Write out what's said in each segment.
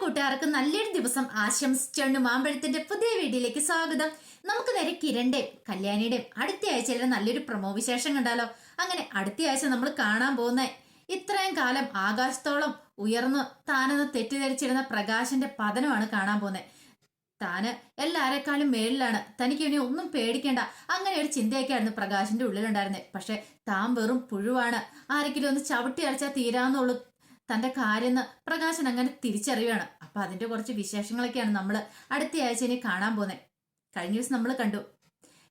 കൂട്ടുകാർക്ക് നല്ലൊരു ദിവസം ആശംസിച്ചുകൊണ്ട് മാമ്പഴത്തിന്റെ പുതിയ വീഡിയോയിലേക്ക് സ്വാഗതം. നമുക്ക് നേരെ കിരണിന്റെയും കല്യാണിയുടെയും അടുത്ത ആഴ്ചയിലെ നല്ലൊരു പ്രമോ വിശേഷം കണ്ടാലോ? അങ്ങനെ അടുത്ത ആഴ്ച നമ്മൾ കാണാൻ പോകുന്ന. ഇത്രയും കാലം ആകാശത്തോളം ഉയർന്നു താനെന്ന് തെറ്റിദ്ധരിച്ചിരുന്ന പ്രകാശന്റെ പതനമാണ് കാണാൻ പോകുന്നത് താന് എല്ലാരെക്കാളും മേളിലാണ് തനിക്ക് ഇനി ഒന്നും പേടിക്കേണ്ട. അങ്ങനെ ഒരു ചിന്തയൊക്കെയായിരുന്നു പ്രകാശിന്റെ ഉള്ളിലുണ്ടായിരുന്നത് പക്ഷെ താൻ വെറും പുഴുവാണ്. ആരെങ്കിലും ഒന്ന് ചവിട്ടി അരച്ചാൽ തീരാന്നുള്ളൂ തന്റെ കാര്യമെന്ന് പ്രകാശൻ അങ്ങനെ തിരിച്ചറിയുകയാണ് അപ്പൊ അതിന്റെ കുറച്ച് വിശേഷങ്ങളൊക്കെയാണ് നമ്മൾ അടുത്ത ആഴ്ച ഇനി കാണാൻ പോകുന്നത് കഴിഞ്ഞ ദിവസം നമ്മൾ കണ്ടു.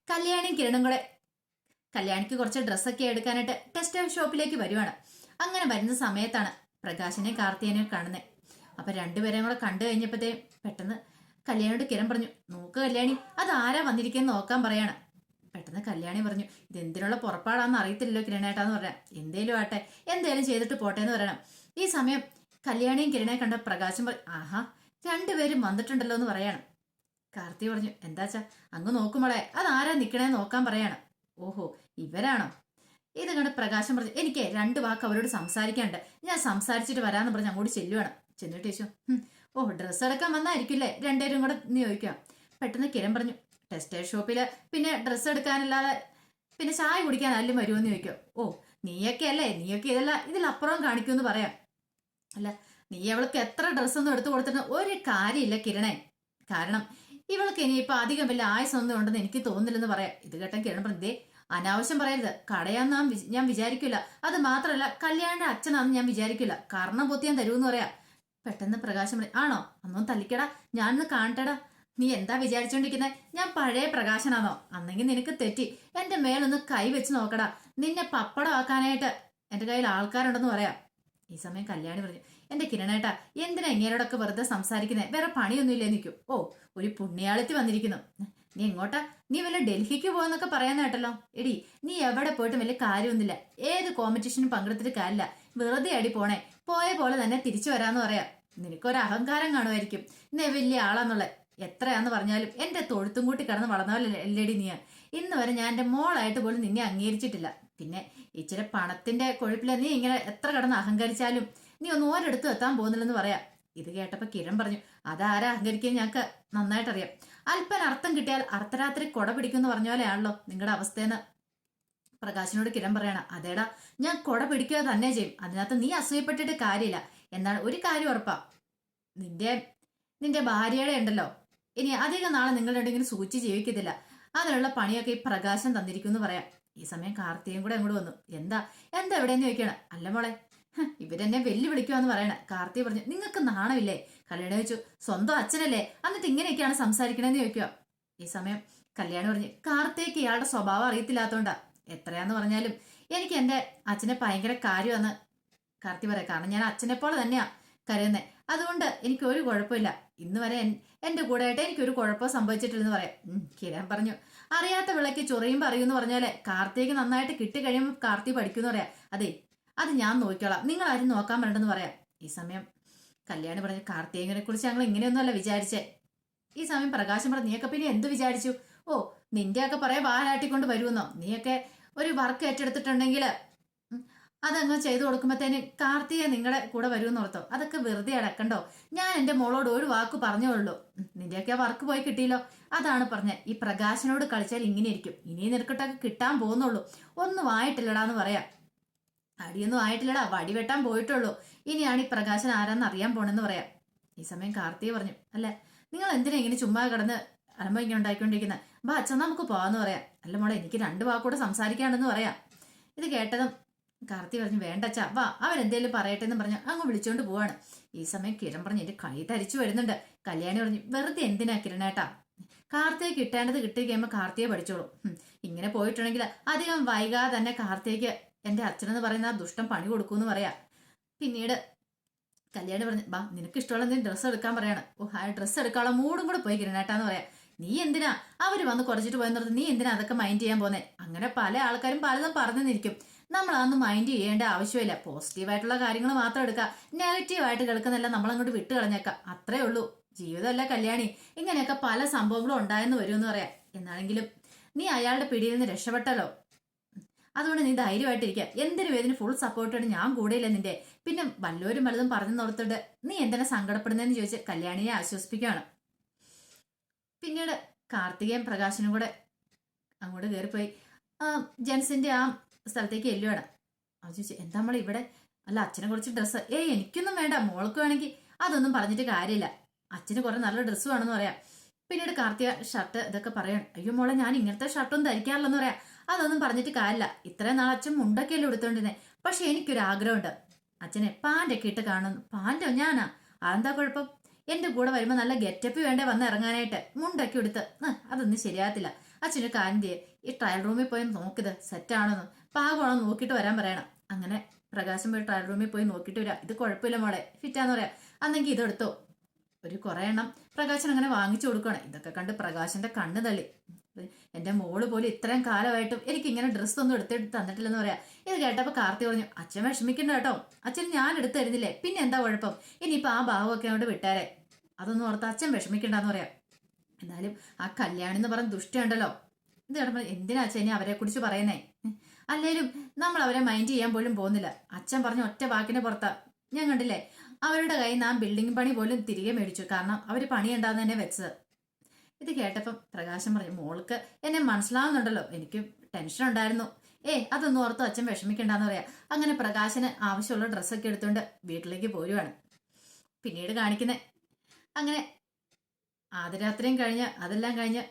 കല്യാണിയും കിരണും കൂടെ. കല്യാണിക്ക് കുറച്ച് ഡ്രസ്സൊക്കെ എടുക്കാനായിട്ട് ടെക്സ്റ്റൈൽ ഷോപ്പിലേക്ക് വരുവാണ്. അങ്ങനെ വരുന്ന സമയത്താണ് പ്രകാശിനെ കാർത്തികനെയും കാണുന്നത് അപ്പൊ രണ്ടുപേരെയും കൂടെ കണ്ടു കഴിഞ്ഞപ്പോഴത്തേ പെട്ടെന്ന് കല്യാണിയോട് കിരൺ പറഞ്ഞു നോക്ക് കല്യാണി അത് ആരാ വന്നിരിക്കുന്നത് നോക്കാൻ പറയാണ്. പെട്ടെന്ന് കല്യാണി പറഞ്ഞു ഇത് എന്തിനുള്ള പുറപ്പാടാന്ന് അറിയത്തില്ലല്ലോ കിരണേട്ടാന്ന് പറയാം എന്തേലും ആട്ടെ എന്തേലും ചെയ്തിട്ട് പോട്ടെ എന്ന് പറയണം. ഈ സമയം കല്യാണിയും കിരണെ കണ്ട പ്രകാശം ആഹാ രണ്ടുപേരും വന്നിട്ടുണ്ടല്ലോ എന്ന് പറയാണ്. കാർത്തി പറഞ്ഞു എന്താച്ചാ അങ്ങ് നോക്കുമ്പോളെ അതാരാ നിൽക്കണേ നോക്കാൻ പറയാണ്. ഓഹോ ഇവരാണോ? ഇത് കണ്ട് പ്രകാശം പറഞ്ഞു എനിക്ക് രണ്ട് വാക്ക് അവരോട് സംസാരിക്കാണ്ട് ഞാൻ സംസാരിച്ചിട്ട് വരാന്ന് പറഞ്ഞ് അങ്ങോട്ട് ചെല്ലുവാണ്. ചെന്നിട്ട് ചോദിച്ചു "ഹും, ഓ ഡ്രസ്സ് എടുക്കാൻ വന്നായിരിക്കില്ലേ? രണ്ടുപേരും കൂടെ നീ ചോദിക്കാം പെട്ടെന്ന് കിരൺ പറഞ്ഞു ടെസ്റ്റൈൽ ഷോപ്പിൽ പിന്നെ ഡ്രസ്സ് എടുക്കാനല്ലാതെ പിന്നെ ചായ കുടിക്കാൻ ആരും വരുമെന്ന് ചോദിക്കും? ഓ നീയൊക്കെ അല്ലേ നീയൊക്കെ ഇതല്ല ഇതിലപ്പുറം കാണിക്കുമെന്ന് പറയാം. അല്ല നീ അവൾക്ക് എത്ര ഡ്രസ്സൊന്നും എടുത്തു കൊടുത്തിട്ട് ഒരു കാര്യമില്ല കിരണേ. കാരണം ഇവൾക്ക് ഇനിയിപ്പോൾ അധികം വലിയ ആയുസൊന്നും ഉണ്ടെന്ന് എനിക്ക് തോന്നുന്നില്ലെന്ന് പറയാം. ഇത് കേട്ടാൽ കിരൺ പറഞ്ഞേ അനാവശ്യം പറയരുത്. കടയാന്ന് ഞാൻ വിചാരിക്കില്ല അത് മാത്രമല്ല കല്യാണിന്റെ അച്ഛനാന്ന് ഞാൻ വിചാരിക്കില്ല കാരണം പൊത്തി ഞാൻ തരുമെന്ന് പറയാം. പെട്ടെന്ന് പ്രകാശം പറയും ആണോ? അന്നൊന്ന് തല്ലിക്കടാ. ഞാനൊന്ന് കാണട്ടെടാ. നീ എന്താ വിചാരിച്ചോണ്ടിരിക്കുന്നത് ഞാൻ പഴയ പ്രകാശനാണോ അന്നെങ്കിൽ നിനക്ക് തെറ്റി. എന്റെ മേലൊന്ന് കൈ വെച്ച് നോക്കടാ. നിന്നെ പപ്പടമാക്കാനായിട്ട് എന്റെ കയ്യിൽ ആൾക്കാരുണ്ടെന്ന് പറയാം. ഈ സമയം കല്യാണി പറഞ്ഞു എന്റെ കിരണേട്ടാ എന്തിനാ ഇങ്ങനോടൊക്കെ വെറുതെ സംസാരിക്കുന്നേ? വേറെ പണിയൊന്നുമില്ലേ? നിൽക്കും ഓ ഒരു പുണ്യാളത്തി വന്നിരിക്കുന്നു. നീ എങ്ങോട്ടാ? നീ വല്ല ഡൽഹിക്ക് പോകുന്നൊക്കെ പറയാൻ കേട്ടല്ലോ. എടി നീ എവിടെ പോയിട്ടും വലിയ കാര്യമൊന്നുമില്ല. ഏത് കോമ്പറ്റീഷനും പങ്കെടുത്തിട്ട് കാര്യമില്ല. വെറുതെ അടി പോണേ. പോയ പോലെ തന്നെ തിരിച്ചു വരാന്ന് പറയാം. നിനക്കൊരു അഹങ്കാരം കാണുമായിരിക്കും. നീ വലിയ ആളാന്നുള്ളത്. എത്രയാന്ന് പറഞ്ഞാലും എന്റെ തൊഴുത്തും കൂട്ടി കിടന്ന് എല്ലടി നീ ഇന്ന് വരെ ഞാൻ എന്റെ മോളായിട്ട് പോലും നിന്നെ അംഗീകരിച്ചിട്ടില്ല. പിന്നെ ഇച്ചിരി പണത്തിന്റെ കൊഴുപ്പിൽ നീ ഇങ്ങനെ എത്ര കിടന്ന് അഹങ്കരിച്ചാലും നീ ഒന്നും ഓരോടുത്തും എത്താൻ പോകുന്നില്ലെന്ന് പറയാം. ഇത് കേട്ടപ്പോ കിരൺ പറഞ്ഞു അതാരാ അഹങ്കരിക്കാൻ ഞങ്ങൾക്ക് നന്നായിട്ടറിയാം. അല്പൻ അർത്ഥം കിട്ടിയാൽ അർദ്ധരാത്രി കൊട പിടിക്കുമെന്ന് പറഞ്ഞ പോലെയാണല്ലോ നിങ്ങളുടെ അവസ്ഥയെന്ന് പ്രകാശിനോട് കിരൺ പറയണ അതേടാ ഞാൻ കൊട പിടിക്കുക തന്നെ ചെയ്യും. അതിനകത്ത് നീ അസൂയപ്പെട്ടിട്ട് കാര്യമില്ല. എന്നാണ് ഒരു കാര്യം ഉറപ്പാ. നിന്റെ നിന്റെ ഭാര്യയുടെ ഉണ്ടല്ലോ. ഇനി അധികം നാളെ നിങ്ങൾ രണ്ടെങ്കിലും സൂചിച്ച് ജീവിക്കത്തില്ല. അതിനുള്ള പണിയൊക്കെ ഈ പ്രകാശം തന്നിരിക്കും എന്ന് പറയാം. ഈ സമയം കാർത്തികയും കൂടെ അങ്ങോട്ട് വന്നു. എന്താ? എന്താ എവിടെയെന്ന് ചോദിക്കണം? അല്ല മോളെ. ഇവരെന്നെ വെല്ലുവിളിക്കുവാന്ന് പറയണ. കാർത്തി പറഞ്ഞു നിങ്ങൾക്ക് നാണമില്ലേ? കല്യാണം ചോദിച്ചു സ്വന്തം അച്ഛനല്ലേ? എന്നിട്ട് ഇങ്ങനെയൊക്കെയാണ് സംസാരിക്കണേന്ന് ചോദിക്കുക ഈ സമയം കല്യാണം പറഞ്ഞു കാർത്തിക്ക് ഇയാളുടെ സ്വഭാവം അറിയത്തില്ലാത്തോണ്ടാ. എത്രയാന്ന് പറഞ്ഞാലും എനിക്ക് എന്റെ അച്ഛനെ ഭയങ്കര കാര്യമാണ് കാർത്തി പറയാം. കാരണം ഞാൻ അച്ഛനെ പോലെ തന്നെയാ കരുതുന്നത് അതുകൊണ്ട് എനിക്ക് ഒരു കുഴപ്പമില്ല. ഇന്ന് വരെ എന്റെ കൂടെ ആയിട്ട് എനിക്ക് ഒരു കുഴപ്പം സംഭവിച്ചിട്ടില്ലെന്ന് പറയാം. കിരാൻ പറഞ്ഞു അറിയാത്ത വിളക്ക് ചൊറിയും പറയൂന്ന് പറഞ്ഞാൽ കാർത്തിക് നന്നായിട്ട് കിട്ടി കഴിയുമ്പോൾ കാർത്തി പഠിക്കുന്നു പറയാ. അതെ അത് ഞാൻ നോക്കിക്കോളാം. നിങ്ങൾ ആരും നോക്കാൻ വേണ്ടെന്ന് പറയാം. ഈ സമയം കല്യാണി പറഞ്ഞ കാർത്തികനെ കുറിച്ച് ഞങ്ങൾ ഇങ്ങനെയൊന്നുമല്ല വിചാരിച്ചേ. ഈ സമയം പ്രകാശം പറഞ്ഞു നീയൊക്കെ പിന്നെ എന്ത് വിചാരിച്ചു? ഓ നിന്റെയൊക്കെ പറയാ വാലാട്ടിക്കൊണ്ട് വരുമെന്നോ? നീയൊക്കെ ഒരു വർക്ക് ഏറ്റെടുത്തിട്ടുണ്ടെങ്കിൽ അതങ്ങ് ചെയ്തു കൊടുക്കുമ്പോഴത്തേന് കാർത്തിക നിങ്ങളുടെ കൂടെ വരുമെന്ന് ഓർത്തോ അതൊക്കെ വെറുതെ അടക്കണ്ടോ? ഞാൻ എന്റെ മോളോട് ഒരു വാക്ക് പറഞ്ഞോളൂ. നിന്റെയൊക്കെ ആ വർക്ക് പോയി കിട്ടിയല്ലോ. അതാണ് പറഞ്ഞ ഈ പ്രകാശനോട് കളിച്ചാൽ ഇങ്ങനെ ഇരിക്കും. ഇനി നിനക്കിട്ടൊക്കെ കിട്ടാൻ പോകുന്നുള്ളൂ. ഒന്നും ആയിട്ടില്ലടാന്ന് പറയാം. അടിയൊന്നും ആയിട്ടില്ലടാ വടി വെട്ടാൻ പോയിട്ടുള്ളൂ. ഇനിയാണ് ഈ പ്രകാശൻ ആരാന്ന് അറിയാൻ പോണെന്ന് പറയാം. ഈ സമയം കാർത്തിക പറഞ്ഞു അല്ല നിങ്ങൾ എന്തിനാ ഇങ്ങനെ ചുമ്മാ കിടന്ന് അലമ്പ ഇങ്ങനെ ഉണ്ടാക്കിക്കൊണ്ടിരിക്കുന്നത് ബാ അച്ഛൻ നമുക്ക് പോവാന്ന് പറയാം. അല്ല മോളെ എനിക്ക് രണ്ട് വാക്കൂടെ സംസാരിക്കാണെന്ന് പറയാം. ഇത് കേട്ടതും കാർത്തി പറഞ്ഞു വേണ്ട വാ. അവൻ എന്തേലും പറയട്ടെ എന്ന് പറഞ്ഞു അങ്ങ് വിളിച്ചോണ്ട് പോവാണ്. ഈ സമയം കിരൺ പറഞ്ഞു എന്റെ കൈ തരിച്ചു വരുന്നുണ്ട്. കല്യാണി പറഞ്ഞു വെറുതെ എന്തിനാ കിരണേട്ടാ? കാർത്തിയെ കിട്ടേണ്ടത് കിട്ടി കഴിയുമ്പോൾ കാർത്തിയെ പഠിച്ചോളൂ. ഇങ്ങനെ പോയിട്ടുണ്ടെങ്കിൽ അധികം വൈകാതെ തന്നെ കാർത്തിക്ക് എന്റെ അച്ഛനെന്ന് പറയുന്ന ആ ദുഷ്ടം പണി കൊടുക്കൂന്ന് പറയാ. പിന്നീട് കല്യാണി പറഞ്ഞു ബാ നിനക്ക് ഇഷ്ടമുള്ള എന്തെങ്കിലും ഡ്രസ്സ് എടുക്കാൻ പറയാണ്. ഓ ആ ഡ്രസ്സ് എടുക്കാനുള്ള മൂടും കൂടെ പോയി കിരണേട്ടാന്ന് പറയാം. നീ എന്തിനാ? അവർ വന്ന് കുറച്ചിട്ട് പോയെന്നത് നീ എന്തിനാ അതൊക്കെ മൈൻഡ് ചെയ്യാൻ പോന്നെ? അങ്ങനെ പല ആൾക്കാരും പലതും പറഞ്ഞു നിൽക്കും നമ്മൾ അതൊന്നും മൈൻഡ് ചെയ്യേണ്ട ആവശ്യമില്ല. പോസിറ്റീവായിട്ടുള്ള കാര്യങ്ങൾ മാത്രം എടുക്കുക നെഗറ്റീവായിട്ട് കേൾക്കുന്നില്ല നമ്മൾ അങ്ങോട്ട് വിട്ട് കളഞ്ഞേക്കാം. അത്രേ ഉള്ളൂ. ജീവിതമല്ല കല്യാണി. ഇങ്ങനെയൊക്കെ പല സംഭവങ്ങളും ഉണ്ടായെന്ന് വരുമെന്ന് പറയാം. എന്നാണെങ്കിലും നീ അയാളുടെ പിടിയിൽ നിന്ന് രക്ഷപ്പെട്ടല്ലോ. അതുകൊണ്ട് നീ ധൈര്യമായിട്ടിരിക്കുക എന്തിനു വേദന? ഫുൾ സപ്പോർട്ടാണ് ഞാൻ കൂടെയില്ല നിന്റെ. പിന്നെ വല്ലവരും വലുതും പറഞ്ഞു നിർത്തിട്ട് നീ എന്തിനാ സങ്കടപ്പെടുന്നതെന്ന് ചോദിച്ച് കല്യാണിയെ ആശ്വസിപ്പിക്കുകയാണ്. പിന്നീട് കാർത്തികയും പ്രകാശനും കൂടെ അങ്ങോട്ട് കയറിപ്പോയി ജെൻസിന്റെ ആ സ്ഥലത്തേക്ക് എല്ലുവാണ് അവൻ ചോദിച്ചു എന്താ നമ്മൾ ഇവിടെ? അല്ല അച്ഛനെ കുറച്ച് ഡ്രസ്സ് ഏയ് എനിക്കൊന്നും വേണ്ട. മോൾക്ക് വേണമെങ്കിൽ അതൊന്നും പറഞ്ഞിട്ട് കാര്യമില്ല. അച്ഛന് കുറെ നല്ല ഡ്രസ്സ് വേണമെന്ന് പറയാം. പിന്നീട് കാർത്തിക ഷർട്ട് ഇതൊക്കെ പറയണം. അയ്യോ മോളെ ഞാൻ ഇങ്ങനത്തെ ഷർട്ടൊന്നും ധരിക്കാറില്ലെന്ന് പറയാം. അതൊന്നും പറഞ്ഞിട്ട് കാര്യമില്ല. ഇത്രയും നാൾ അച്ഛൻ മുണ്ടൊക്കെയല്ലേ എടുത്തോണ്ടിരുന്നേ പക്ഷെ എനിക്കൊരു ആഗ്രഹമുണ്ട്. അച്ഛനെ പാന്റൊക്കെ ഇട്ട് കാണുന്നു. പാന്റോ ഞാനാ? അതെന്താ കുഴപ്പം? എന്റെ കൂടെ വരുമ്പോൾ നല്ല ഗെറ്റപ്പ് വേണ്ടേ വന്ന് ഇറങ്ങാനായിട്ട്? മുണ്ടൊക്കെ എടുത്ത് "ആ, അതൊന്നും ശരിയാകത്തില്ല. അച്ഛനൊരു കാര്യം ഈ ട്രയൽ റൂമിൽ പോയി നോക്കിത് സെറ്റാണോന്ന് പാകമാണോ നോക്കിയിട്ട് വരാൻ പറയണം. അങ്ങനെ പ്രകാശം പോയി ട്രയൽ റൂമിൽ പോയി നോക്കിയിട്ട് വരാം. ഇത് കുഴപ്പമില്ല മോളെ. ഫിറ്റാന്ന് പറയാം. അന്നെങ്കിൽ ഇതെടുത്തോ ഒരു കുറേ എണ്ണം പ്രകാശൻ അങ്ങനെ വാങ്ങിച്ചു കൊടുക്കണം ഇതൊക്കെ കണ്ട് പ്രകാശന്റെ കണ്ണ് തള്ളി. എന്റെ മോൾ പോലും ഇത്രയും കാലമായിട്ടും എനിക്ക് ഇങ്ങനെ ഡ്രസ്സ് ഒന്നും എടുത്തിട്ട് തന്നിട്ടില്ലെന്ന് പറയാം. ഇത് കേട്ടപ്പോ കാർത്തി പറഞ്ഞു അച്ഛൻ വിഷമിക്കണ്ട കേട്ടോ. അച്ഛൻ ഞാൻ എടുത്തു തരുന്നില്ലേ പിന്നെ എന്താ കുഴപ്പം? ഇനിയിപ്പൊ ആ ഭാവമൊക്കെ അങ്ങോട്ട് വിട്ടാരെ. അതൊന്നും ഓർത്ത് അച്ഛൻ വിഷമിക്കണ്ടെന്ന് പറയാം. എന്നാലും ആ കല്യാണി എന്ന് പറഞ്ഞ ദുഷ്ടുണ്ടല്ലോ ഇത് കേട്ടപ്പോൾ എന്തിനാ അച്ഛനെ അവരെ കുറിച്ച് പറയുന്നേ? അല്ലേലും നമ്മൾ അവരെ മൈൻഡ് ചെയ്യാൻ പോലും പോകുന്നില്ല. അച്ഛൻ പറഞ്ഞ ഒറ്റ വാക്കിന് പുറത്താ. ഞാൻ കണ്ടില്ലേ? അവരുടെ കയ്യിൽ ആ ബിൽഡിംഗ് പണി പോലും തിരികെ മേടിച്ചു. കാരണം അവർ പണി ഉണ്ടാകുന്ന തന്നെ വെച്ചത്. ഇത് കേട്ടപ്പം പ്രകാശം പറഞ്ഞു മോൾക്ക് എന്നെ മനസ്സിലാവുന്നുണ്ടല്ലോ. എനിക്ക് ടെൻഷൻ ഉണ്ടായിരുന്നു. ഏ അതൊന്നും ഓർത്ത് അച്ഛൻ വിഷമിക്കണ്ടെന്ന് പറയാം. അങ്ങനെ പ്രകാശന് ആവശ്യമുള്ള ഡ്രസ്സൊക്കെ എടുത്തുകൊണ്ട് വീട്ടിലേക്ക് പോരുവാണ്. പിന്നീട് കാണിക്കുന്നത് അങ്ങനെ ആദ്യരാത്രിയും കഴിഞ്ഞ് അതെല്ലാം കഴിഞ്ഞ്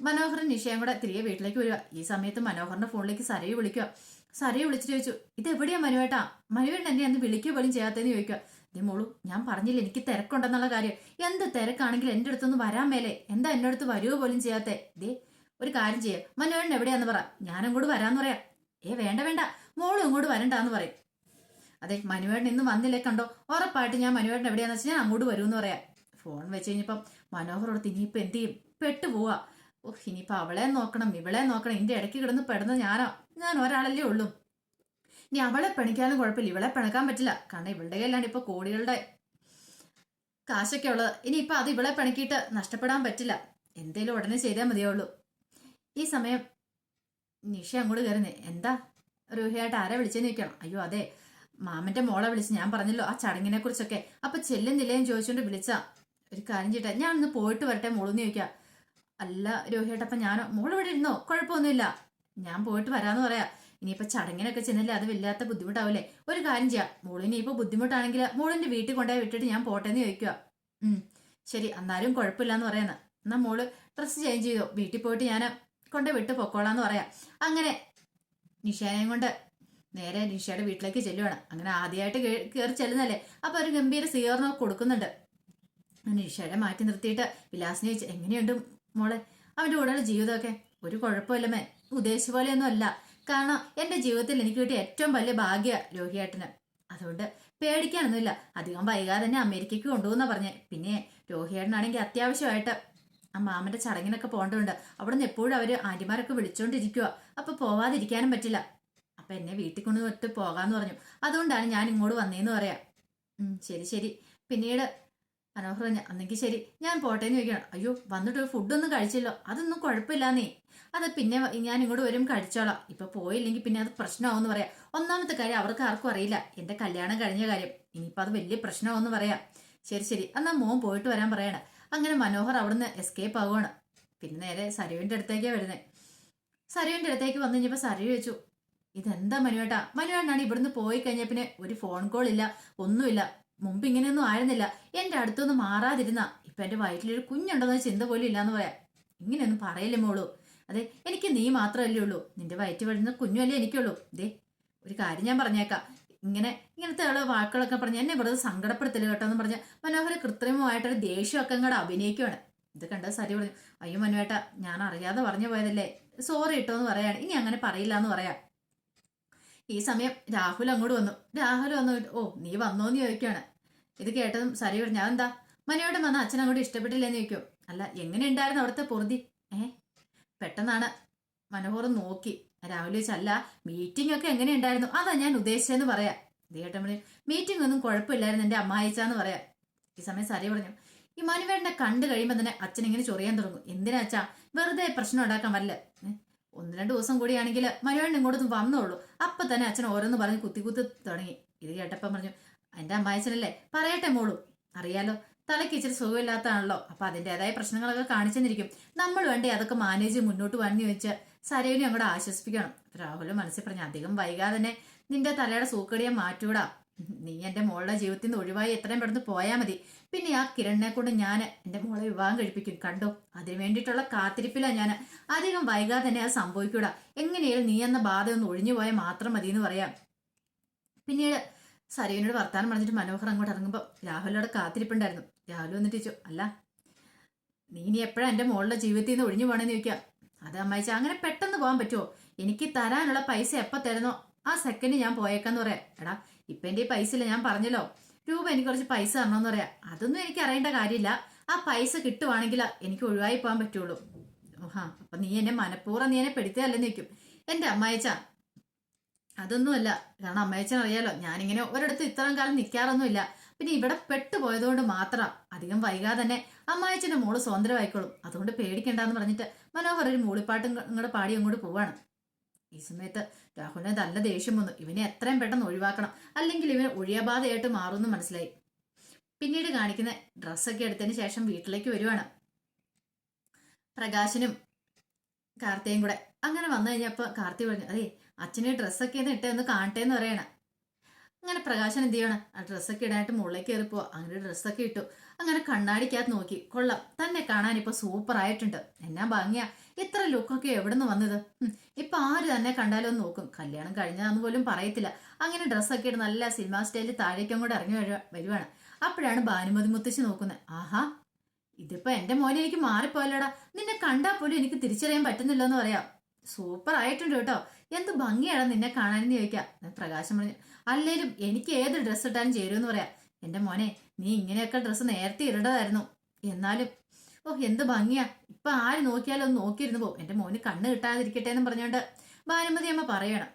മനോഹരൻ നിഷയും കൂടെ തിരികെ വീട്ടിലേക്ക് വരിക. ഈ സമയത്ത് മനോഹറിന്റെ ഫോണിലേക്ക് സരയെ വിളിക്കുക. സരയെ വിളിച്ചിട്ട് ചോദിച്ചു ഇത് എവിടെയാ മനുവേട്ടാ? മനുവേട്ടൻ എന്നെ അന്ന് വിളിക്കുക പോലും ചെയ്യാത്തതെന്ന് ചോദിക്കുക. ദേ മോളു ഞാൻ പറഞ്ഞില്ല എനിക്ക് തിരക്കുണ്ടെന്നുള്ള കാര്യം. എന്ത് തിരക്കാണെങ്കിൽ എന്റെ അടുത്തൊന്ന് വരാൻ മേലെ. എന്താ എന്റെ അടുത്ത് വരുവോ പോലും ചെയ്യാത്തേ? ദേ ഒരു കാര്യം ചെയ്യ. മനോഹരൻ എവിടെയാന്ന് പറ. ഞാൻ അങ്ങോട്ട് വരാന്ന് പറയാം. ഏ വേണ്ട വേണ്ട. മോളും ഇങ്ങോട്ട് വരണ്ടാന്ന് പറയും. അതെ മനുവേട്ടൻ ഇന്ന് വന്നില്ലേ കണ്ടോ? ഉറപ്പായിട്ട് ഞാൻ മനുവേട്ടൻ എവിടെയാന്ന് വെച്ചാൽ ഞാൻ അങ്ങോട്ട് വരൂന്ന് പറയാം. ഫോൺ വെച്ച് കഴിഞ്ഞപ്പം മനോഹരോട് ഇനിയിപ്പോ എന്ത് ചെയ്യും? പെട്ടു പെട്ടുപോവാ. ഓഹ് ഇനിയിപ്പൊ അവളെ നോക്കണം ഇവളെ നോക്കണം ഇതിന്റെ ഇടയ്ക്ക് കിടന്ന് പെടുന്നത് ഞാനോ. ഞാൻ ഒരാളല്ലേ ഉള്ളൂ. ഇനി അവളെ പിണിക്കാനും കുഴപ്പമില്ല ഇവളെ പിണക്കാൻ പറ്റില്ല. കാരണം ഇവളുടെ കയ്യിലാണ് ഇപ്പൊ കോടികളുടെ കാശൊക്കെ ഉള്ളത്. ഇനിയിപ്പൊ അത് ഇവളെ പിണക്കിയിട്ട് നഷ്ടപ്പെടാൻ പറ്റില്ല. എന്തേലും ഉടനെ ചെയ്താൽ മതിയുള്ളൂ ഈ സമയം നിഷ അങ്ങോട്ട് കയറുന്നേ. എന്താ? രൂഹയായിട്ട് ആരെ വിളിച്ചെന്ന് ചോദിക്കണം. അയ്യോ അതെ. മാമന്റെ മോളെ വിളിച്ച് ഞാൻ പറഞ്ഞല്ലോ ആ ചടങ്ങിനെ കുറിച്ചൊക്കെ അപ്പൊ ചെല്ലുന്നില്ലേന്ന് ചോദിച്ചോണ്ട് വിളിച്ച. ഒരു കാര്യം ചെയ്യട്ടെ ഞാൻ ഒന്ന് പോയിട്ട് വരട്ടെ മോളെന്ന് ചോദിക്കാം. അല്ല രോഹിട്ടപ്പ ഞാൻ മോൾ ഇവിടെ ഇരുന്നോ? കുഴപ്പമൊന്നുമില്ല. ഞാൻ പോയിട്ട് വരാന്ന് പറയാ. ഇനിയിപ്പോ ചടങ്ങിനൊക്കെ ചെന്നില്ലേ അത് വല്ലാത്ത ബുദ്ധിമുട്ടാവില്ലേ ഒരു കാര്യം ചെയ്യാം. മോളിനി ഇപ്പൊ ബുദ്ധിമുട്ടാണെങ്കിൽ മോളിന്റെ വീട്ടിൽ കൊണ്ടുപോയി വിട്ടിട്ട് ഞാൻ പോട്ടെന്ന് ചോദിക്കുക ഉം. ശരി എന്നാലും കുഴപ്പമില്ലാന്ന് പറയുന്ന. എന്നാ മോൾ ഡ്രസ്സ് ചേഞ്ച് ചെയ്തോ? വീട്ടിൽ പോയിട്ട് ഞാൻ കൊണ്ടുപോയി വിട്ട് പൊക്കോളാന്ന് പറയാം. അങ്ങനെ നിഷാനെയും കൊണ്ട് നേരെ നിഷയുടെ വീട്ടിലേക്ക് ചെല്ലുവാണ്. അങ്ങനെ ആദ്യമായിട്ട് കയറി ചെല്ലുന്നല്ലേ അപ്പൊ ഒരു ഗംഭീര സ്വീകരണം കൊടുക്കുന്നുണ്ട്. നിഷയുടെ മാറ്റി നിർത്തിയിട്ട് വിലാസിനെ ചോദിച്ചു എങ്ങനെയുണ്ട് മോളെ അവന്റെ കൂടെയുള്ള ജീവിതമൊക്കെ ഒരു കുഴപ്പമില്ല മേ. ഉദ്ദേശിച്ച പോലെയൊന്നും അല്ല. കാരണം എന്റെ ജീവിതത്തിൽ എനിക്ക് കിട്ടിയ ഏറ്റവും വലിയ ഭാഗ്യ രോഹിയേട്ടന്. അതുകൊണ്ട് പേടിക്കാനൊന്നുമില്ല. അധികം വൈകാതെ തന്നെ അമേരിക്കയ്ക്ക് കൊണ്ടുപോകുന്ന പറഞ്ഞേ. പിന്നെ രോഹിയേട്ടനാണെങ്കിൽ അത്യാവശ്യമായിട്ട്. ആ മാമന്റെ ചടങ്ങിനൊക്കെ പോകേണ്ടതുണ്ട്. അവിടെ നിന്ന് എപ്പോഴും അവർ ആന്റിമാരൊക്കെ വിളിച്ചോണ്ടിരിക്കുക അപ്പൊ പോവാതിരിക്കാനും പറ്റില്ല. അപ്പൊ എന്നെ വീട്ടിൽ കൊണ്ടുവന്നിട്ട് പോകാന്ന് പറഞ്ഞു. അതുകൊണ്ടാണ് ഞാൻ ഇങ്ങോട്ട് വന്നേന്ന് പറയാം. ശരി ശരി. പിന്നീട് മനോഹർ പറഞ്ഞു അന്നെങ്കിൽ ശരി. ഞാൻ പോട്ടേന്ന് ചോദിക്കണം അയ്യോ വന്നിട്ട് ഫുഡൊന്നും കഴിച്ചല്ലോ. അതൊന്നും കുഴപ്പമില്ല നീ. അത് പിന്നെ ഞാൻ ഇങ്ങോട്ട് വരും കഴിച്ചോളാം. ഇപ്പൊ പോയില്ലെങ്കിൽ പിന്നെ അത് പ്രശ്നമാവെന്ന് പറയാം. ഒന്നാമത്തെ കാര്യം അവർക്ക് ആർക്കും അറിയില്ല. എന്റെ കല്യാണം കഴിഞ്ഞ കാര്യം. ഇനിയിപ്പോ അത് വലിയ പ്രശ്നമാവെന്ന് പറയാം. ശരി ശരി. എന്നാ മോൻ പോയിട്ട് വരാൻ പറയണം. അങ്ങനെ മനോഹർ അവിടുന്ന് എസ്കേപ്പ് ആവുകയാണ്. പിന്നെ നേരെ സരുവിന്റെ അടുത്തേക്കാ വരുന്നത് സരുവിന്റെ അടുത്തേക്ക് വന്നു കഴിഞ്ഞപ്പോ സരു ചോദിച്ചു ഇതെന്താ മനുവേട്ടാ? മനുവേട്ടനാണ് ഇവിടുന്ന് പോയി കഴിഞ്ഞ പിന്നെ ഒരു ഫോൺ കോൾ ഇല്ല ഒന്നുമില്ല. മുമ്പ് ഇങ്ങനെയൊന്നും ആയിരുന്നില്ല. എന്റെ അടുത്തൊന്നും മാറാതിരുന്ന. ഇപ്പൊ എന്റെ വയറ്റിലൊരു കുഞ്ഞുണ്ടെന്ന ചിന്ത പോലും ഇല്ലാന്ന് പറയാം. ഇങ്ങനെയൊന്നും പറയല്ലേ മോളൂ. അതെ എനിക്ക് നീ മാത്രമല്ലേ ഉള്ളൂ. നിന്റെ വയറ്റ് വരുന്ന കുഞ്ഞുമല്ലേ എനിക്കുള്ളൂ. ദേ ഒരു കാര്യം ഞാൻ പറഞ്ഞേക്കാം. ഇങ്ങനെ ഇങ്ങനത്തെ ഉള്ള വാക്കുകളൊക്കെ പറഞ്ഞ് എന്നെ വെറുതെ സങ്കടപ്പെടുത്തൽ കേട്ടോ എന്ന് പറഞ്ഞ് മനോഹര കൃത്രിമമായിട്ടൊരു ദേഷ്യമൊക്കെ അങ്ങോട്ട് അഭിനയിക്കുവാണ്. ഇത് കണ്ട സരി പറഞ്ഞു അയ്യോ മനുവേട്ട ഞാൻ അറിയാതെ പറഞ്ഞു പോയതല്ലേ. സോറി ഇട്ടോ എന്ന് പറയാണ്. ഇനി അങ്ങനെ പറയില്ല എന്ന് പറയാം. ഈ സമയം രാഹുൽ അങ്ങോട്ട് വന്നു. രാഹുൽ വന്നു ഓ നീ വന്നോന്ന് ചോദിക്കുകയാണ് ഇത് കേട്ടതും സരി പറഞ്ഞു അതെന്താ? മനുവേട്ടൻ വന്ന അച്ഛൻ അങ്ങോട്ട് ഇഷ്ടപ്പെട്ടില്ലെന്ന് ചോദിക്കും. അല്ല എങ്ങനെ ഉണ്ടായിരുന്നു അവിടുത്തെ പൊറുതി ഏ പെട്ടെന്നാണ്. മനോഹർ നോക്കി. രാവിലെ ചല്ല മീറ്റിംഗ് ഒക്കെ എങ്ങനെ ഉണ്ടായിരുന്നു അതാ ഞാൻ ഉദ്ദേശിച്ചതെന്ന് പറയാം. ഇത് കേട്ടപ്പോൾ മീറ്റിംഗ് ഒന്നും കുഴപ്പമില്ലായിരുന്നു എന്റെ അമ്മായിച്ചാന്ന് പറയാം. ഈ സമയം സരി പറഞ്ഞു ഈ മനുവേടനെ കണ്ടു കഴിയുമ്പോൾ തന്നെ അച്ഛൻ ഇങ്ങനെ ചൊറിയാൻ തുടങ്ങും. എന്തിനാ അച്ഛാ? വെറുതെ പ്രശ്നം ഉണ്ടാക്കാൻ വല്ല ഒന്ന് രണ്ട് ദിവസം കൂടിയാണെങ്കിൽ മനുവേണ്ണൻ ഇങ്ങോട്ടൊന്നും വന്നോളൂ അപ്പൊ തന്നെ അച്ഛൻ ഓരോന്ന് പറഞ്ഞ് കുത്തി കുത്തി തുടങ്ങി. ഇത് കേട്ടപ്പം പറഞ്ഞു എന്റെ അമ്മായച്ചനല്ലേ? പറയട്ടെ മോളു. അറിയാലോ തലയ്ക്ക് ഇച്ചിരി സുഖമില്ലാത്തതാണല്ലോ. അപ്പൊ അതിന്റെതായ പ്രശ്നങ്ങളൊക്കെ കാണിച്ചെന്നിരിക്കും. നമ്മൾ വേണ്ടി അതൊക്കെ മാനേജ് മുന്നോട്ട് വന്നു ചോദിച്ചാൽ സരയുനെ അങ്ങോട്ട് ആശ്വസിപ്പിക്കണം. രാഹുലും മനസ്സിൽ പറഞ്ഞു അധികം വൈകാതെ തന്നെ നിന്റെ തലയുടെ സൂക്കടിയെ മാറ്റൂടാ നീ എന്റെ മോളുടെ ജീവിതത്തിൽ നിന്ന് ഒഴിവായി എത്രയും പെട്ടെന്ന് പോയാൽ മതി. പിന്നെ ആ കിരണിനെ കൊണ്ട് ഞാൻ എന്റെ മോളെ വിവാഹം കഴിപ്പിക്കും. കണ്ടോ? അതിനു വേണ്ടിയിട്ടുള്ള കാത്തിരിപ്പിലാണ് ഞാൻ അധികം വൈകാതെ തന്നെ അത് സംഭവിക്കൂടാ. എങ്ങനെയാലും നീ എന്ന ബാധ ഒന്ന് ഒഴിഞ്ഞു പോയാൽ മാത്രം മതി എന്ന് പറയാം. പിന്നീട് സരയുവിനോട് വർത്താനം പറഞ്ഞിട്ട് മനോഹർ അങ്ങോട്ട് ഇറങ്ങുമ്പോൾ രാഹുലിനോട് കാത്തിരിപ്പുണ്ടായിരുന്നു. രാഹുൽ വന്നിട്ട് ചോദിച്ചു അല്ല നീ ഇനി എപ്പോഴും എന്റെ മോളുടെ ജീവിതത്തിൽ നിന്ന് ഒഴിഞ്ഞു പോകണമെന്ന് ചോദിക്കാം അത് അമ്മായിച്ച അങ്ങനെ പെട്ടെന്ന് പോകാൻ പറ്റുമോ എനിക്ക് തരാനുള്ള പൈസ എപ്പോൾ തരുന്നോ? ആ സെക്കൻഡ് ഞാൻ പോയേക്കാന്ന് പറയാം. എടാ ഇപ്പം എന്റെ ഈ പൈസ ഇല്ല ഞാൻ പറഞ്ഞല്ലോ. രൂപ എനിക്ക് കുറച്ച് പൈസ തരണമെന്ന് പറയാം. അതൊന്നും എനിക്ക് അറിയേണ്ട കാര്യമില്ല. ആ പൈസ കിട്ടുവാണെങ്കിൽ എനിക്ക് ഒഴിവായി പോകാൻ പറ്റുള്ളൂ. ഓഹാ അപ്പം നീ എന്നെ മനഃപൂർവം നീ എന്നെ പെടുത്തുകയല്ലെന്ന് നിൽക്കും എന്റെ അമ്മായിച്ച അതൊന്നുമല്ല. കാരണം അമ്മയച്ചൻ അറിയാലോ ഞാനിങ്ങനെ ഒരിടത്ത് ഇത്രയും കാലം നിൽക്കാറൊന്നുമില്ല പിന്നെ ഇവിടെ പെട്ടുപോയതുകൊണ്ട് മാത്രം അധികം വൈകാതെ തന്നെ അമ്മായച്ചന്റെ മോൾ സ്വതന്ത്രമായിക്കോളും. അതുകൊണ്ട് പേടിക്കണ്ടെന്ന് പറഞ്ഞിട്ട് മനോഹർ ഒരു മൂളിപ്പാട്ടും ഇങ്ങോട്ട് പാടി അങ്ങോട്ട് പോവാണ്. ഈ സമയത്ത് രാഹുലിന് നല്ല ദേഷ്യം വന്നു. ഇവനെ എത്രയും പെട്ടെന്ന് ഒഴിവാക്കണം. അല്ലെങ്കിൽ ഇവന് ഒഴിയബാധയായിട്ട് മാറുമെന്ന് മനസ്സിലായി. പിന്നീട് കാണിക്കുന്ന ഡ്രസ്സൊക്കെ എടുത്തതിന് ശേഷം വീട്ടിലേക്ക് വരുവാണ്. പ്രകാശനും കാർത്തിയും കൂടെ അങ്ങനെ വന്നു കഴിഞ്ഞപ്പോൾ കാർത്തി പറഞ്ഞു അതെ അച്ഛനെ ഡ്രസ്സൊക്കെ ഒന്ന് ഇട്ടേ ഒന്ന് കാണട്ടെ എന്ന് പറയണ. അങ്ങനെ പ്രകാശൻ എന്ത് ചെയ്യണം? ആ ഡ്രസ്സൊക്കെ ഇടാനായിട്ട് മുകളിലേക്ക് കയറി പോവാ. അങ്ങനെ ഡ്രസ്സൊക്കെ ഇട്ടു. അങ്ങനെ കണ്ണാടിക്കകത്ത് നോക്കി. കൊള്ളാം തന്നെ കാണാൻ ഇപ്പൊ സൂപ്പർ ആയിട്ടുണ്ട്. എന്നാ ഭംഗിയാ. ഇത്ര ലുക്കൊക്കെ എവിടെ നിന്ന് വന്നത്? ഇപ്പൊ ആര് തന്നെ കണ്ടാലും നോക്കും. കല്യാണം കഴിഞ്ഞാന്ന് പോലും പറയത്തില്ല. അങ്ങനെ ഡ്രസ്സൊക്കെ ഇട്ട് നല്ല സിനിമ സ്റ്റൈലിൽ താഴേക്കും കൂടെ ഇറങ്ങി വരുവാ- വരുവാണ്. അപ്പോഴാണ് ഭാനുമതി മുത്തശ്ശി നോക്കുന്നത് ആഹാ ഇതിപ്പോ എന്റെ മോനെ എനിക്ക് മാറിപ്പോയല്ലോടാ. നിന്നെ കണ്ടാൽ പോലും എനിക്ക് തിരിച്ചറിയാൻ പറ്റുന്നില്ലെന്ന് പറയാം. സൂപ്പർ ആയിട്ടുണ്ട് കേട്ടോ. എന്ത് ഭംഗിയാണ് നിന്നെ കാണാനെന്ന് ചോദിക്കാം. പ്രകാശം പറഞ്ഞു അല്ലേലും എനിക്ക് ഏത് ഡ്രസ്സ് ഇട്ടാലും ചേരുമെന്ന് പറയാം. എന്റെ മോനെ നീ ഇങ്ങനെയൊക്കെ ഡ്രസ്സ് നേരത്തെ ഇടേണ്ടതായിരുന്നു. എന്നാലും ഓ എന്ത് ഭംഗിയാ. ഇപ്പൊ ആര് നോക്കിയാലും ഒന്ന് നോക്കിയിരുന്നു പോകും എന്റെ മോന് കണ്ണ് കിട്ടാതിരിക്കട്ടെ എന്ന് പറഞ്ഞുകൊണ്ട് ഭാനുമതി അമ്മ പറയണം.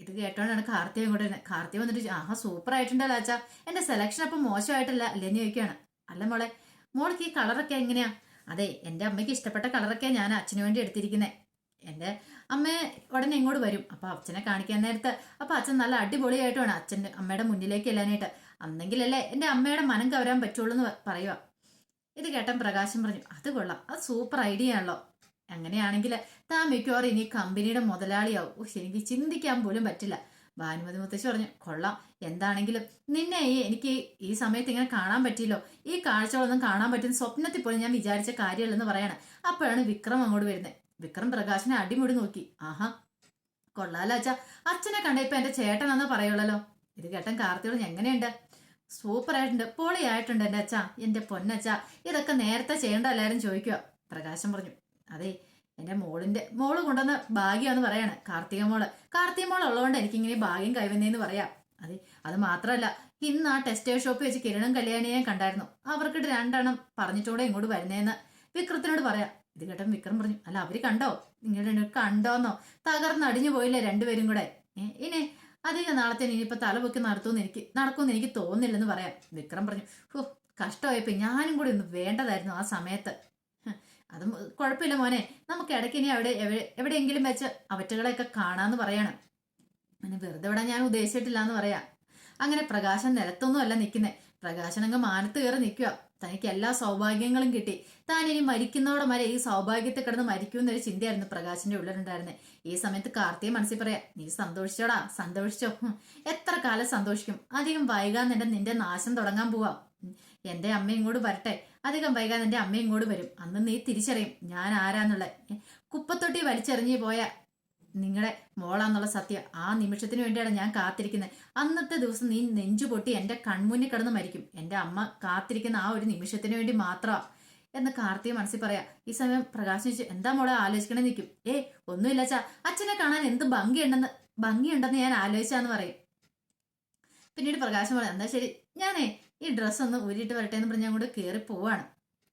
ഇത് കേട്ടോണ്ടാണ് കാർത്തിയ ഇങ്ങോട്ട് തന്നെ വന്നിട്ട് ആഹ് സൂപ്പർ ആയിട്ടുണ്ടല്ലോ അച്ഛാ. എന്റെ സെലക്ഷൻ അപ്പം മോശമായിട്ടല്ല അല്ലേന്ന് ചോദിക്കുകയാണ് അല്ല മോളെ മോൾക്ക് ഈ കളറൊക്കെ എങ്ങനെയാ? അതെ എന്റെ അമ്മയ്ക്ക് ഇഷ്ടപ്പെട്ട കളറൊക്കെ ഞാൻ അച്ഛന് വേണ്ടി എടുത്തിരിക്കുന്നത് എന്റെ അമ്മ ഉടനെ ഇങ്ങോട്ട് വരും. അപ്പോൾ അച്ഛനെ കാണിക്കാൻ നേരത്ത്. അപ്പോൾ അച്ഛൻ നല്ല അടിപൊളിയായിട്ട് വേണം അച്ഛന്റെ അമ്മയുടെ മുന്നിലേക്ക് എല്ലാനായിട്ട് അന്നെങ്കിലല്ലേ എന്റെ അമ്മയുടെ മനം കവരാൻ പറ്റുള്ളൂ എന്ന് പറയുക. ഇത് കേട്ടൻ പ്രകാശം പറഞ്ഞു അത് കൊള്ളാം. അത് സൂപ്പർ ഐഡിയ ആണല്ലോ. അങ്ങനെയാണെങ്കിൽ താൻ മിക്കവാറും ഇനി കമ്പനിയുടെ മുതലാളിയാവും. ഓ എനിക്ക് ചിന്തിക്കാൻ പോലും പറ്റില്ല. ഭാനുമതി മുത്തശ്ശി പറഞ്ഞു കൊള്ളാം. എന്താണെങ്കിലും നിന്നെ ഈ എനിക്ക് ഈ സമയത്ത് ഇങ്ങനെ കാണാൻ പറ്റിയില്ലോ. ഈ കാഴ്ചകളൊന്നും കാണാൻ പറ്റുന്ന സ്വപ്നത്തിൽ പോലും ഞാൻ വിചാരിച്ച കാര്യമല്ലെന്ന് പറയണം. അപ്പോഴാണ് വിക്രം അങ്ങോട്ട് വരുന്നത്. വിക്രം പ്രകാശിനെ അടിമുടി നോക്കി. ആഹാ കൊള്ളാലോ അച്ഛ. അച്ഛനെ കണ്ട ഇപ്പൊ എന്റെ ചേട്ടനാന്ന് പറയുള്ളല്ലോ. ഇത് കേട്ടൻ കാർത്തിയോട് എങ്ങനെയുണ്ട്? സൂപ്പർ ആയിട്ടുണ്ട് പൊളിയായിട്ടുണ്ട് എന്റെ അച്ഛാ. എന്റെ പൊന്നച്ഛ. ഇതൊക്കെ നേരത്തെ ചെയ്യേണ്ട എല്ലാരും ചോദിക്കുക. പ്രകാശം പറഞ്ഞു. അതെ എന്റെ മോളിന്റെ മോൾ കൊണ്ടുവന്ന ഭാഗ്യമാണെന്ന് പറയാണ് കാർത്തിക മോൾ. കാർത്തിക മോൾ ഉള്ളതുകൊണ്ട് എനിക്ക് ഇങ്ങനെ ഭാഗ്യം കൈവന്നേന്ന് പറയാം. അതെ അത് മാത്രമല്ല ഇന്ന് ആ ടെക്സ്റ്റൈൽ ഷോപ്പ് വെച്ച് കിരണും കല്യാണിയെയും കണ്ടായിരുന്നു. അവർക്കിട്ട് രണ്ടെണ്ണം പറഞ്ഞിട്ടൂടെ ഇങ്ങോട്ട് വരുന്നേന്ന് വിക്രത്തിനോട് പറയാം. ഇത് കേട്ടോ വിക്രം പറഞ്ഞു അല്ല അവർ കണ്ടോ? നിങ്ങൾ കണ്ടോന്നോ? തകർന്നടിഞ്ഞു പോയില്ലേ രണ്ടുപേരും കൂടെ? ഇനി അധികം നാളത്തെ ഇനിയിപ്പോ തലപൊക്കി നടത്തുമെന്ന് എനിക്ക് നടക്കുമെന്ന് എനിക്ക് തോന്നുന്നില്ലെന്ന് പറയാം. വിക്രം പറഞ്ഞു ഹോ കഷ്ടമായപ്പോ ഞാനും കൂടി ഒന്ന് വേണ്ടതായിരുന്നു ആ സമയത്ത്. അത് കുഴപ്പമില്ല മോനെ. നമുക്ക് ഇടയ്ക്ക് ഇനി അവിടെ എവിടെ- എവിടെയെങ്കിലും വെച്ച് അവറ്റകളെയൊക്കെ കാണാന്ന് പറയാണ്. അങ്ങനെ വെറുതെ വിടാൻ ഞാൻ ഉദ്ദേശിച്ചിട്ടില്ല എന്ന് പറയാം. അങ്ങനെ പ്രകാശം നിലത്തൊന്നും അല്ല നിൽക്കുന്നത് പ്രകാശനങ്ങ് മാനത്ത് കയറി നിൽക്കുക തനിക്ക് എല്ലാ സൗഭാഗ്യങ്ങളും കിട്ടി. താൻ ഇനി മരിക്കുന്നവടെ വരെ ഈ സൗഭാഗ്യത്തെ കിടന്ന് മരിക്കൂ മരിക്കുമെന്നൊരു ചിന്തയായിരുന്നു പ്രകാശിന്റെ ഉള്ളിലുണ്ടായിരുന്നത് ഈ സമയത്ത് കാർത്തിയെ മനസ്സിൽ പറയാ നീ സന്തോഷിച്ചോടാ സന്തോഷിച്ചോ. എത്ര കാലം സന്തോഷിക്കും? അധികം വൈകാൻ നിന്റെ നിന്റെ നാശം തുടങ്ങാൻ പോവാം. എന്റെ അമ്മ ഇങ്ങോട്ട് വരട്ടെ. അധികം വൈകാതെ നിന്റെ അമ്മ ഇങ്ങോട്ട് വരും. അന്ന് നീ തിരിച്ചറിയും ഞാൻ ആരാന്നുള്ള കുപ്പത്തൊട്ടി വലിച്ചെറിഞ്ഞു പോയ നിങ്ങളുടെ മോളാന്നുള്ള സത്യം ആ നിമിഷത്തിന് വേണ്ടിയാണ് ഞാൻ കാത്തിരിക്കുന്നത്. അന്നത്തെ ദിവസം നീ നെഞ്ചു പൊട്ടി എന്റെ കൺമുന്നിൽ കിടന്ന് മരിക്കും. എന്റെ അമ്മ കാത്തിരിക്കുന്ന ആ ഒരു നിമിഷത്തിന് വേണ്ടി മാത്രമാ എന്ന് കാർത്തിക മനസ്സിൽ പറയാ ഈ സമയം പ്രകാശ് ചോദിച്ചു എന്താ മോളെ ആലോചിക്കണേ നിൽക്കും. ഏ ഒന്നുമില്ല ചാ അച്ഛനെ കാണാൻ എന്ത് ഭംഗിയുണ്ടെന്ന് ഭംഗിയുണ്ടെന്ന് ഞാൻ ആലോചിച്ചാന്ന് പറയും. പിന്നീട് പ്രകാശം പറയാം എന്താ ശരി ഞാനേ ഈ ഡ്രസ്സ് ഒന്ന് ഊരിയിട്ട് വരട്ടെ എന്ന് പറഞ്ഞ് അങ്ങോട്ട് കയറി പോവാണ്.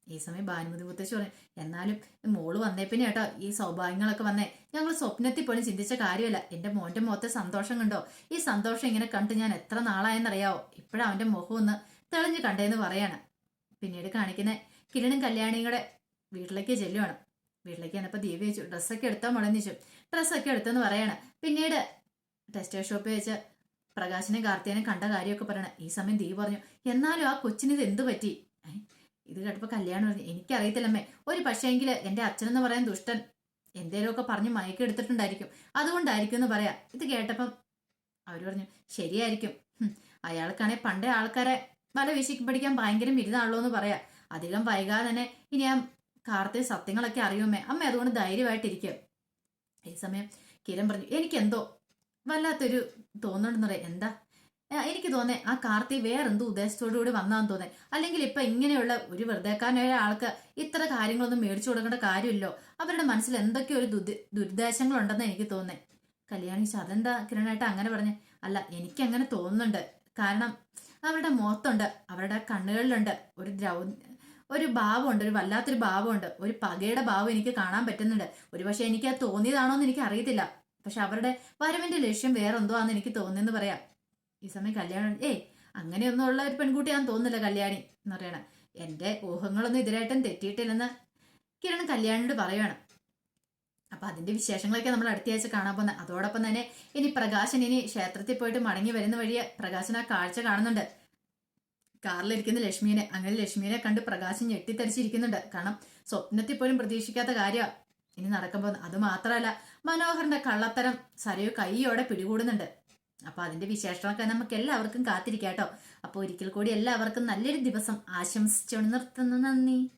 ഈ സമയം ഭാനുമതി മുത്തശ്ശി പറഞ്ഞു എന്നാലും മോൾ വന്നേ പിന്നെ കേട്ടോ ഈ സൗഭാഗ്യങ്ങളൊക്കെ വന്നേ. ഞങ്ങൾ സ്വപ്നത്തിൽ പോലും ചിന്തിച്ച കാര്യമല്ല. എന്റെ മോന്റെ മുഖത്തെ സന്തോഷം കണ്ടോ? ഈ സന്തോഷം ഇങ്ങനെ കണ്ട് ഞാൻ എത്ര നാളായെന്നറിയാവോ? ഇപ്പോഴാ അവന്റെ മുഖം ഒന്ന് തെളിഞ്ഞു കണ്ടേന്ന് പറയാണ്. പിന്നീട് കാണിക്കുന്ന കിരണും കല്യാണിയുടെ വീട്ടിലേക്ക് ചെല്ലുവാണ്. വീട്ടിലേക്ക് വന്നപ്പോൾ ദീപ വെച്ചു ഡ്രസ്സൊക്കെ എടുത്താൽ മുളഞ്ഞിച്ചു ഡ്രസ്സൊക്കെ എടുത്തെന്ന് പറയാണ്. പിന്നീട് ടെക്സ്റ്റൈൽ ഷോപ്പിൽ വെച്ച് പ്രകാശനെ കാർത്തിയനെ കണ്ട കാര്യമൊക്കെ പറയണം. ഈ സമയം ദീപ പറഞ്ഞു എന്നാലും ആ കൊച്ചിന് ഇത് എന്ത് പറ്റി? ഇത് കേട്ടപ്പോൾ കല്യാണം എനിക്കറിയത്തില്ലമ്മേ ഒരു പക്ഷേങ്കിൽ എന്റെ അച്ഛനെന്ന് പറയാൻ ദുഷ്ടൻ എന്തേലുമൊക്കെ പറഞ്ഞ് മയക്കെടുത്തിട്ടുണ്ടായിരിക്കും അതുകൊണ്ടായിരിക്കും എന്ന് പറയാ. ഇത് കേട്ടപ്പം അവർ പറഞ്ഞു ശരിയായിരിക്കും. അയാൾക്കാണെങ്കിൽ അയാൾക്കാണെ പണ്ടേ ആൾക്കാരെ വല വീശി പഠിക്കാൻ ഭയങ്കര ഇരുന്നാണല്ലോ എന്ന് പറയാം. അധികം വൈകാതെ തന്നെ ഇനി ആ കാർത്തി സത്യങ്ങളൊക്കെ അറിയുമേ അമ്മ. അതുകൊണ്ട് ധൈര്യമായിട്ടിരിക്കും. ഈ സമയം കിരൺ പറഞ്ഞു എനിക്കെന്തോ വല്ലാത്തൊരു തോന്നുന്നുണ്ടെന്ന് പറയാം. എന്താ? എനിക്ക് തോന്നേ ആ കാർത്തി വേറെന്തോ ഉദ്ദേശത്തോടു കൂടി വന്നാന്ന് തോന്നേ അല്ലെങ്കിൽ ഇപ്പൊ ഇങ്ങനെയുള്ള ഒരു വെറുതെക്കാരനായ ആൾക്ക് ഇത്ര കാര്യങ്ങളൊന്നും മേടിച്ചു കൊടുക്കേണ്ട കാര്യമില്ലോ. അവരുടെ മനസ്സിൽ എന്തൊക്കെ ഒരു ദുരി ഉണ്ടെന്ന് എനിക്ക് തോന്നേ കല്യാണി അതെന്താ കിരണായിട്ട് അങ്ങനെ പറഞ്ഞേ? അല്ല എനിക്ക് അങ്ങനെ തോന്നുന്നുണ്ട്. കാരണം അവരുടെ മുഖത്തുണ്ട് അവരുടെ കണ്ണുകളിലുണ്ട് ഒരു ദ്രൗ ഒരു ഭാവമുണ്ട് ഒരു വല്ലാത്തൊരു ഭാവമുണ്ട്. ഒരു പകയുടെ ഭാവം എനിക്ക് കാണാൻ പറ്റുന്നുണ്ട്. ഒരുപക്ഷെ എനിക്ക് അത് തോന്നിയതാണോ എന്ന് എനിക്ക് അറിയത്തില്ല പക്ഷെ അവരുടെ വരവിന്റെ ലക്ഷ്യം വേറെ എന്തോ ആണെന്ന് എനിക്ക് തോന്നിയെന്ന് പറയാം. ഈ സമയം കല്യാണം ഏയ് അങ്ങനെയൊന്നും ഉള്ള ഒരു പെൺകുട്ടിയാന്ന് തോന്നുന്നില്ല കല്യാണി എന്ന് പറയണ. എന്റെ ഊഹങ്ങളൊന്നും ഇതിലായിട്ടും തെറ്റിയിട്ടില്ലെന്ന് കിരൺ കല്യാണിനോട് പറയണം. അപ്പൊ അതിന്റെ വിശേഷങ്ങളൊക്കെ നമ്മൾ അടുത്തയാഴ്ച കാണാൻ പോകുന്നത്. അതോടൊപ്പം തന്നെ ഇനി പ്രകാശൻ ഇനി ക്ഷേത്രത്തിൽ പോയിട്ട് മടങ്ങി വരുന്ന വഴിയെ പ്രകാശൻ ആ കാഴ്ച കാണുന്നുണ്ട്. കാറിലിരിക്കുന്ന ലക്ഷ്മിനെ അങ്ങനെ ലക്ഷ്മിനെ കണ്ട് പ്രകാശൻ ഞെട്ടിത്തരിച്ചിരിക്കുന്നുണ്ട്. കാരണം സ്വപ്നത്തിൽ പോലും പ്രതീക്ഷിക്കാത്ത കാര്യമാണ് ഇനി നടക്കുമ്പോൾ അത് മാത്രമല്ല മനോഹറിന്റെ കള്ളത്തരം സരയു കൈയോടെ പിടികൂടുന്നുണ്ട്. അപ്പൊ അതിന്റെ വിശേഷമൊക്കെ നമുക്ക് എല്ലാവർക്കും കാത്തിരിക്കാട്ടോ. അപ്പൊ ഒരിക്കൽ കൂടി എല്ലാവർക്കും നല്ലൊരു ദിവസം ആശംസിച്ചുകൊണ്ട് നിർത്തുന്നു. നന്ദി.